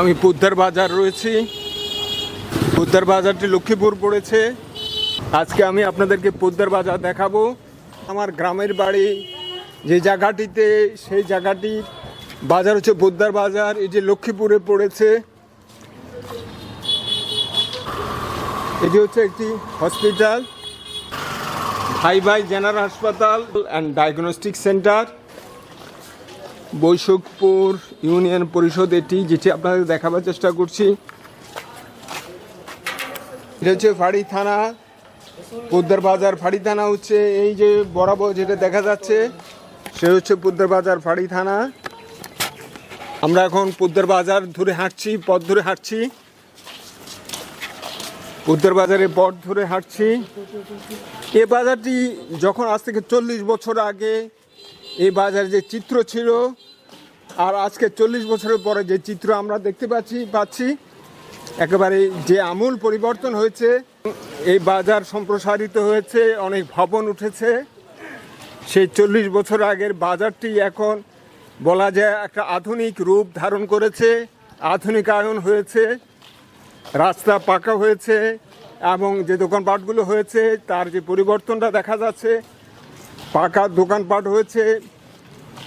আমি পুদ্দার বাজার রয়েছি। পুদ্দার বাজারটি লক্ষ্মীপুর পড়েছে। আজকে আমি আপনাদেরকে পুদ্দার বাজার দেখাবো। আমার গ্রামের বাড়ি যে জায়গাটিতে, সেই জায়গাটি বাজার হচ্ছে পুদ্দার বাজার, এই যে লক্ষ্মীপুরে পড়েছে। এটি হচ্ছে একটি হসপিটাল ভাই ভাই জেনারেল হাসপাতাল অ্যান্ড ডায়াগনস্টিক সেন্টার বৈশকপুর ইউনিয়ন পরিষদ এটি, যেটি আপনাদের দেখাবার চেষ্টা করছি। এটা হচ্ছে ফাড়ি থানা, পোদ্দার বাজার ফাড়ি থানা হচ্ছে, এই যে বরাবর যেটা দেখা যাচ্ছে, সে হচ্ছে পোদ্দার বাজার ফাড়ি থানা। আমরা এখন পোদ্দার বাজার ধরে হাঁটছি, পথ ধরে হাঁটছি। পোদ্দার বাজারে পথ ধরে হাঁটছি। এ বাজারটি যখন আজ থেকে চল্লিশ বছর আগে এই বাজারে যে চিত্র ছিল, আর আজকে চল্লিশ বছরের পরে যে চিত্র আমরা দেখতে পাচ্ছি পাচ্ছি, একেবারে যে আমূল পরিবর্তন হয়েছে, এই বাজার সম্প্রসারিত হয়েছে, অনেক ভবন উঠেছে। সেই চল্লিশ বছর আগের বাজারটি এখন বলা যায় একটা আধুনিক রূপ ধারণ করেছে, আধুনিকায়ন হয়েছে, রাস্তা পাকা হয়েছে, এবং যে দোকানপাটগুলো হয়েছে, তার যে পরিবর্তনটা দেখা যাচ্ছে, পাকা দোকানপাট হয়েছে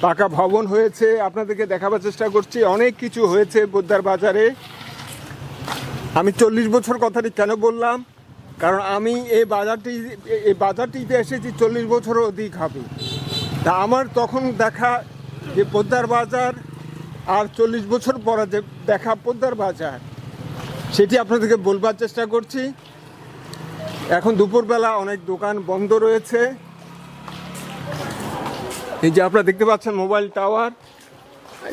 পাকা ভবন হয়েছে, আপনাদেরকে দেখাবার চেষ্টা করছি। অনেক কিছু হয়েছে বোদ্দার বাজারে। আমি চল্লিশ বছর কথাটি কেন বললাম? কারণ আমি এই বাজারটি, এই বাজারটিতে এসেছি চল্লিশ বছরও অধিক হবে। তা আমার তখন দেখা যে পোদ্দার বাজার আর চল্লিশ বছর পরে যে দেখা পোদ্দার বাজার, সেটি আপনাদেরকে বলবার চেষ্টা করছি। এখন দুপুরবেলা অনেক দোকান বন্ধ রয়েছে। এই যে আপনারা দেখতে পাচ্ছেন মোবাইল টাওয়ার।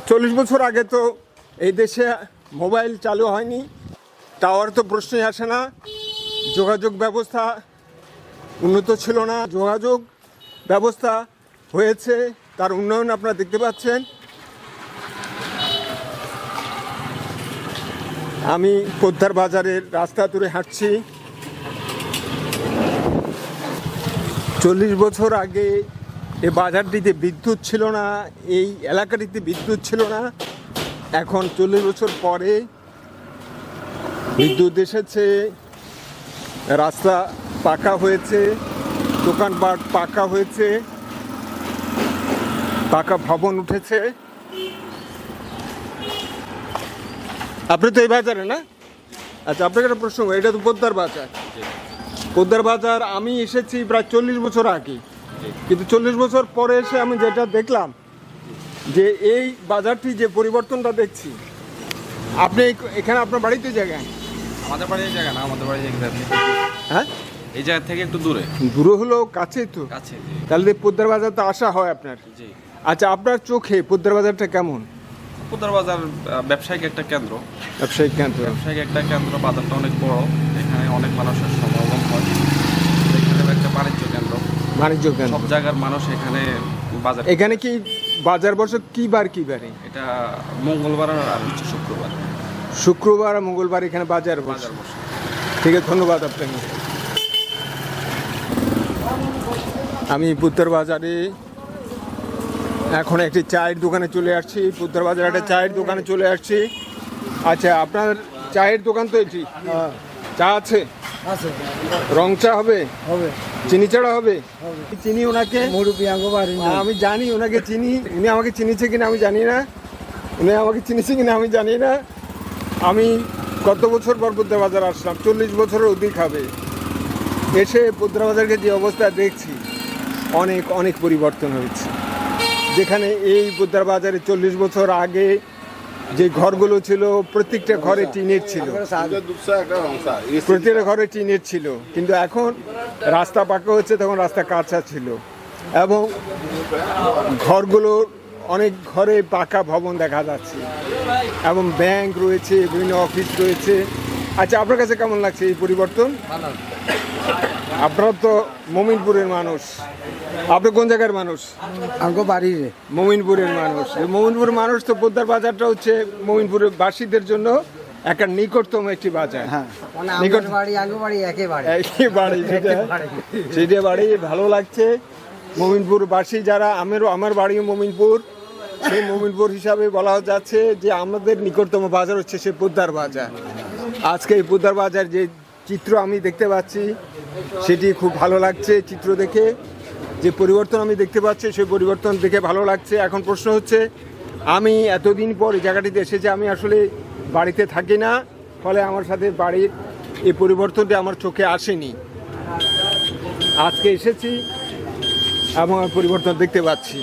চল্লিশ বছর আগে তো এই দেশে মোবাইল চালু হয়নি। টাওয়ার তো প্রশ্নই আসে না। যোগাযোগ ব্যবস্থা উন্নত ছিল না। যোগাযোগ ব্যবস্থা হয়েছে, তার উন্নয়ন আপনারা দেখতে পাচ্ছেন। আমি পোদ্দার বাজারের রাস্তা ধরে হাঁটছি। চল্লিশ বছর আগে এ বাজারটিতে বিদ্যুৎ ছিল না, এই এলাকাটিতে বিদ্যুৎ ছিল না। এখন চল্লিশ বছর পরে বিদ্যুৎ এসেছে, রাস্তা পাকা হয়েছে, দোকানপাট পাকা হয়েছে, পাকা ভবন উঠেছে। আপনি তো এই বাজারে না? আচ্ছা আপনাকে একটা প্রশ্ন এটা তো পোদ্দার বাজার। পোদ্দার বাজার, আমি এসেছি প্রায় চল্লিশ বছর আগে। কিন্তু চল্লিশ বছর পরে এসে আমি যেটা দেখলাম যে এই বাজারটি যে পরিবর্তনটা দেখছি আপনি এখানে আপনার বাড়িতে জায়গায়? আমাদের বাড়ি জায়গা না আমাদের বাড়ি জায়গা হ্যাঁ? এই জায়গা থেকে একটু দূরে। দূরে হলো কাছে তো। কাছে তাহলে পোদ্দার বাজার তো আসা হয় আপনার। জি। আচ্ছা আপনার চোখে পোদ্দার বাজারটা কেমন? উত্তর বাজার ব্যবসায়িক একটা কেন্দ্র। ব্যবসায়িক কেন্দ্র। ব্যবসায়িক একটা কেন্দ্র বাজারটা অনেক বড়। এখানে অনেক মানুষের সমাগম হয়। এখানে একটা বাণিজ্য কেন্দ্র। বাণিজ্য সব জায়গার মানুষ এখানে বাজার এখানে কি বাজার বসে কি বার কি বারে? এটা মঙ্গলবার আর হচ্ছে শুক্রবার। শুক্রবার আর মঙ্গলবার এখানে বাজার বসে বাজার বসে ঠিক আছে ধন্যবাদ আপনাকে। আমি পুত্তর বাজারে এখন একটি চায়ের দোকানে চলে আসছি। পুত্তর বাজারে একটা চায়ের দোকানে চলে আসছি। আচ্ছা আপনার চায়ের দোকান তো এটি চা আছে? আছে। রং চা হবে? হবে। চিনি ছাড়া হবে? চিনি ওনাকে। আমি জানি ওনাকে চিনি। উনি আমাকে চিনিছে কিনা আমি জানি না। উনি আমাকে চিনিছে কিনা আমি জানি না। আমি কত বছর পর বুদ্ধা বাজার আসলাম? চল্লিশ বছরের অধিক হবে। এসে বুদ্ধা বাজারকে যে অবস্থা দেখছি অনেক অনেক পরিবর্তন হয়েছে। যেখানে এই বুদ্ধার বাজারে চল্লিশ বছর আগে যে ঘরগুলো ছিল, প্রত্যেকটা ঘরে টিনের ছিল। প্রত্যেকটা ঘরে টিনের ছিল। কিন্তু এখন রাস্তা পাকা হচ্ছে, তখন রাস্তা কাঁচা ছিল। এবং ঘরগুলো অনেক ঘরে পাকা ভবন দেখা যাচ্ছে। এবং ব্যাংক রয়েছে, বিভিন্ন অফিস রয়েছে। আচ্ছা আপনার কাছে কেমন লাগছে এই পরিবর্তন? আপনারা তো মমিনপুরের মানুষ। আপনি কোন জায়গার মানুষ? আঙ্গ বাড়ি রে মমিনপুরের মানুষ। এই মমিনপুরের মানুষ তো পোদ্দার বাজারটা হচ্ছে মমিনপুরের বাসীদের জন্য একটা নিকটতম একটি বাজার। হ্যাঁ। মানে নিকট বাড়ি বাড়ি সেটা বাড়ি। ভালো লাগছে। মমিনপুর বাসী যারা আমেরও আমার বাড়িও মমিনপুর। সেই মোমিনপুর হিসাবে বলা যাচ্ছে যে আমাদের নিকটতম বাজার হচ্ছে সে পোদ্দার বাজার। আজকে এই পোদ্দার বাজার যে চিত্র আমি দেখতে পাচ্ছি। সেটি খুব ভালো লাগছে চিত্র দেখে। যে পরিবর্তন আমি দেখতে পাচ্ছি, সেই পরিবর্তন দেখে ভালো লাগছে। এখন প্রশ্ন হচ্ছে, আমি এতদিন পর এই জায়গাটিতে এসেছি, আমি আসলে বাড়িতে থাকি না। ফলে আমার সাথে বাড়ির এই পরিবর্তনটি আমার চোখে আসেনি। আজকে এসেছি এবং পরিবর্তন দেখতে পাচ্ছি।